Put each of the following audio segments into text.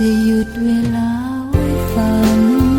จะหยุดเวลาไว้ฟัง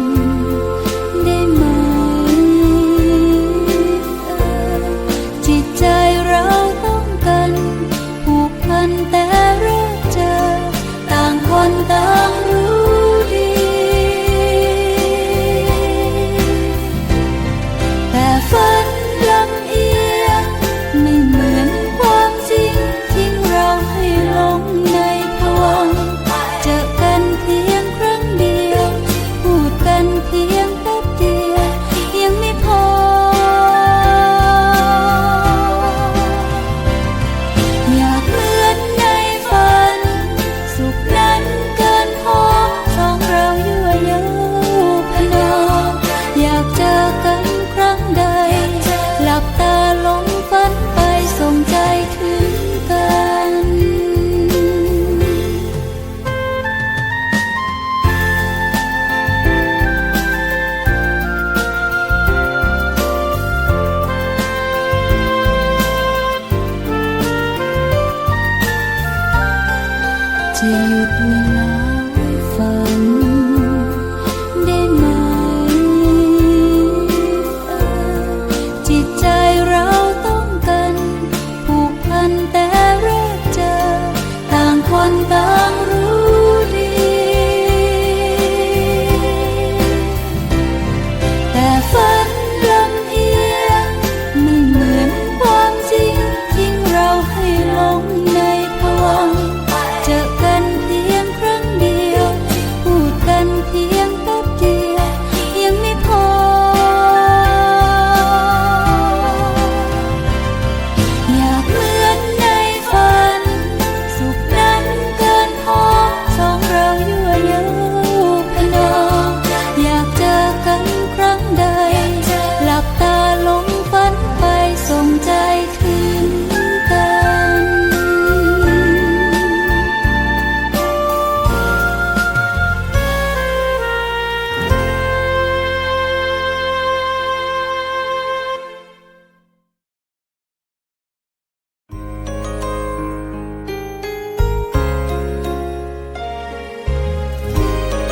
อยากเจอกันครั้งใดหลับตาลง